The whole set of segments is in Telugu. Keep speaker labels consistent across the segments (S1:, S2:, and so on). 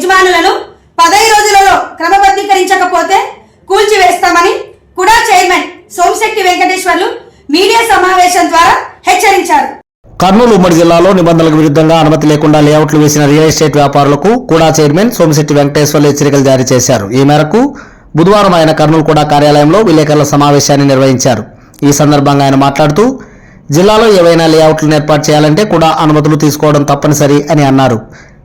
S1: యజమానులను పదహైదు రోజులలో క్రమబద్ధీకరించకపోతే కూల్చివేస్తామని కూడా చైర్మన్ సోమశెట్టి వెంకటేశ్వర్లు మీడియా సమావేశం ద్వారా హెచ్చరించారు.
S2: కర్నూలు ఉమ్మడి జిల్లాలో నిబంధనలకు విరుద్ధంగా అనుమతి లేకుండా లేఅవుట్లు వేసిన రియల్ ఎస్టేట్ వ్యాపారులకు కూడా చైర్మన్ సోమశెట్టి వెంకటేశ్వర్లు హెచ్చరికలు జారీ చేశారు. ఈ మేరకు బుధవారం ఆయన కర్నూలు కూడా కార్యాలయంలో విలేకరుల సమావేశాన్ని నిర్వహించారు. ఈ సందర్భంగా ఆయన మాట్లాడుతూ జిల్లాలో ఏవైనా లేఅవుట్లను ఏర్పాటు చేయాలంటే కూడా అనుమతులు తీసుకోవడం తప్పనిసరి అని అన్నారు.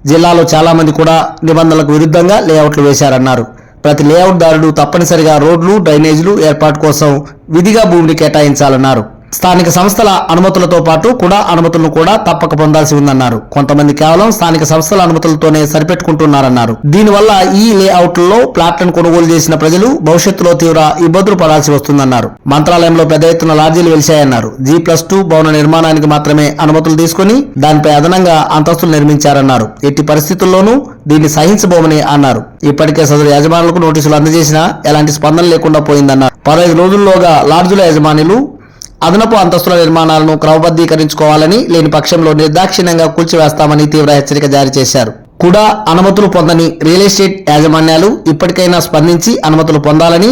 S2: జిల్లాలో చాలామంది కూడా నిబంధనలకు విరుద్ధంగా లేఅవుట్లు వేశారన్నారు. ప్రతి లేఅవుట్ దారుడు తప్పనిసరిగా రోడ్లు డ్రైనేజీలు ఏర్పాటు కోసం విధిగా భూమిని కేటాయించాలన్నారు. స్థానిక సంస్థల అనుమతులతో పాటు కూడా అనుమతులను కూడా తప్పక పొందాల్సి ఉందన్నారు. కొంతమంది కేవలం స్థానిక సంస్థల అనుమతులతోనే సరిపెట్టుకుంటున్నారన్నారు. దీనివల్ల ఈ లేఅవుట్లలో ప్లాట్లను కొనుగోలు చేసిన ప్రజలు భవిష్యత్తులో తీవ్ర ఇబ్బందులు పడాల్సి వస్తుందన్నారు. మంత్రాలయంలో పెద్ద ఎత్తున లాడ్జీలు వెలిశాయన్నారు. జీ ప్లస్ టూ భవన నిర్మాణానికి మాత్రమే అనుమతులు తీసుకుని దానిపై అదనంగా అంతస్తులు నిర్మించారన్నారు. ఎట్టి పరిస్థితుల్లోనూ దీన్ని సహించబోమని అన్నారు. ఇప్పటికే సదరు యజమానులకు నోటీసులు అందజేసినా ఎలాంటి స్పందన లేకుండా పోయిందన్నారు. పదహైదు రోజుల్లోగా లాడ్జుల యజమానులు అదనపు అంతస్తుల నిర్మాణాలను క్రమబద్ధీకరించుకోవాలని లేని పక్షంలో నిర్దాక్షిణ్యంగా కూల్చివేస్తామని తీవ్ర హెచ్చరిక జారీ చేశారు. కూడా అనుమతులు పొందని రియల్ ఎస్టేట్ యాజమాన్యాలు ఇప్పటికైనా స్పందించి అనుమతులు పొందాలని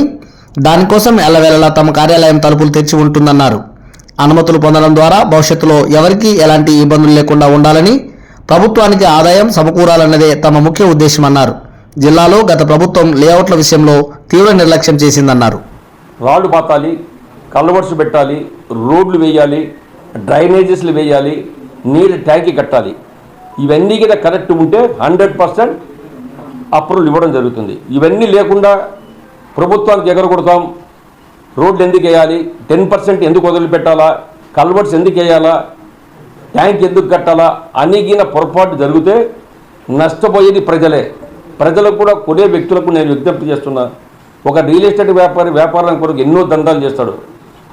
S2: దానికోసం ఎల్లవేళలా తమ కార్యాలయం తలుపులు తెరిచి ఉంటుందన్నారు. అనుమతులు పొందడం ద్వారా భవిష్యత్తులో ఎవరికీ ఎలాంటి ఇబ్బందులు లేకుండా ఉండాలని ప్రభుత్వానికి ఆదాయం సమకూరాలన్నదే తమ ముఖ్య ఉద్దేశమన్నారు. జిల్లాలో గత ప్రభుత్వం లేఅవుట్ల విషయంలో తీవ్ర నిర్లక్ష్యం చేసిందన్నారు.
S3: రాళ్ళు పాతాలి కలవర్స్ పెట్టాలి రోడ్లు వేయాలి డ్రైనేజెస్లు వేయాలి నీరు ట్యాంకి కట్టాలి. ఇవన్నీ కదా కరెక్ట్ ఉంటే హండ్రెడ్ పర్సెంట్ అప్రూవల్ ఇవ్వడం జరుగుతుంది. ఇవన్నీ లేకుండా ప్రభుత్వానికి ఎగరగొడతాం. రోడ్లు ఎందుకు వేయాలి టెన్ పర్సెంట్ ఎందుకు వదిలిపెట్టాలా కల్వర్ట్స్ ఎందుకు వేయాలా ట్యాంక్ ఎందుకు కట్టాలా అనిగిన పొరపాటు జరిగితే నష్టపోయేది ప్రజలే. ప్రజలకు కూడా కొనే వ్యక్తులకు నేను విజ్ఞప్తి చేస్తున్నా. ఒక రియల్ ఎస్టేట్ వ్యాపారి వ్యాపారం కొరకు ఎన్నో దండాలు చేస్తాడు.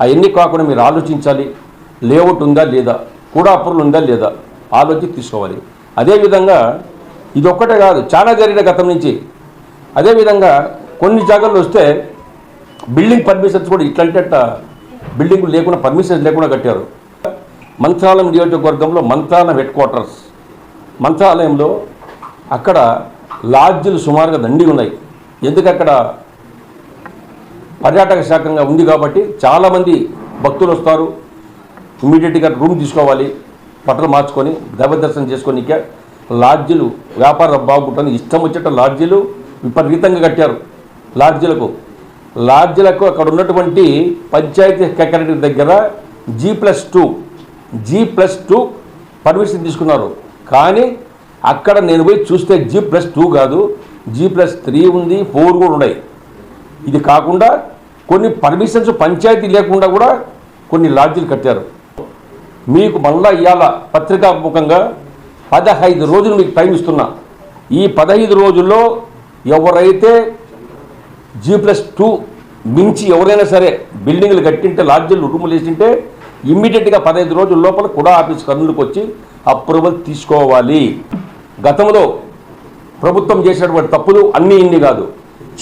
S3: అవన్నీ కాకుండా మీరు ఆలోచించాలి. లేఅవుట్ ఉందా లేదా? కూడా అప్రూవల్ ఉందా లేదా? ఆలోచించి తీసుకోవాలి. అదేవిధంగా ఇది ఒక్కటే కాదు చాలా జరిగిన గతం నుంచి. అదేవిధంగా కొన్ని జాగాల్లో వస్తే బిల్డింగ్ పర్మిషన్స్ కూడా ఇట్లాంటి బిల్డింగ్ లేకుండా పర్మిషన్స్ లేకుండా కట్టారు. మంత్రాలయం నియోజకవర్గంలో మంత్రాలయం హెడ్ క్వార్టర్స్. మంత్రాలయంలో అక్కడ లాడ్జీలు సుమారుగా దండిగా ఉన్నాయి. ఎందుకు అక్కడ పర్యాటక శాఖంగా ఉంది కాబట్టి చాలామంది భక్తులు వస్తారు. ఇమీడియట్గా రూమ్ తీసుకోవాలి. బట్టలు మార్చుకొని దైవ దర్శనం చేసుకొనికే లాడ్జీలు వ్యాపారం బాగుంటుంది. ఇష్టం వచ్చేట లాడ్జీలు విపరీతంగా కట్టారు. లాడ్జీలకు లాడ్జీలకు అక్కడ ఉన్నటువంటి పంచాయతీ సెక్రటరీ దగ్గర G plus two G plus two permission తీసుకున్నారు. కానీ అక్కడ నేను పోయి చూస్తే జీ ప్లస్ టూ కాదు. జీ ప్లస్ త్రీ ఉంది ఫోర్ కూడా ఉన్నాయి. ఇది కాకుండా కొన్ని పర్మిషన్స్ పంచాయతీ లేకుండా కూడా కొన్ని లాడ్జీలు కట్టారు. మీకు మళ్ళా ఇవాళ పత్రికాముఖంగా పదహైదు రోజులు మీకు టైం ఇస్తున్నా. ఈ పదహైదు రోజుల్లో ఎవరైతే జీ ప్లస్ టూ మించి ఎవరైనా సరే బిల్డింగ్లు కట్టింటే లాడ్జీలు రూములు వేసింటే ఇమ్మీడియట్గా పదహైదు రోజుల లోపల కూడా ఆఫీస్ కర్నూలుకి వచ్చి అప్రూవల్ తీసుకోవాలి. గతంలో ప్రభుత్వం చేసినటువంటి తప్పులు అన్నీ ఇన్ని కాదు.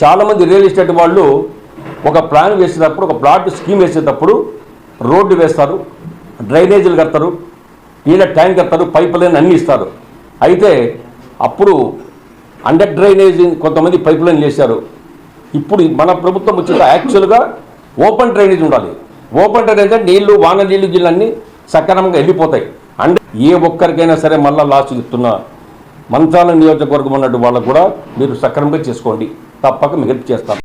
S3: చాలామంది రియల్ ఎస్టేట్ వాళ్ళు ఒక ప్లాన్ వేసేటప్పుడు ఒక ప్లాట్ స్కీమ్ వేసేటప్పుడు రోడ్డు వేస్తారు డ్రైనేజీలు కడతారు నీళ్ళ ట్యాంక్ కడతారు పైప్ లైన్ అన్నీ ఇస్తారు. అయితే అప్పుడు అండర్ డ్రైనేజీ కొంతమంది పైప్ లైన్ వేశారు. ఇప్పుడు మన ప్రభుత్వం వచ్చిన యాక్చువల్గా ఓపెన్ డ్రైనేజ్ ఉండాలి. ఓపెన్ డ్రైనేజ్ అంటే నీళ్ళు వాన నీళ్ళు జిల్లన్నీ సక్రమంగా వెళ్ళిపోతాయి. అంటే ఏ ఒక్కరికైనా సరే మళ్ళీ లాస్ట్ చెప్తున్నా మంత్రాల నియోజకవర్గం ఉన్నట్టు వాళ్ళకు కూడా మీరు సక్రమంగా చేసుకోండి. తప్పక మిగిలిపి చేస్తాను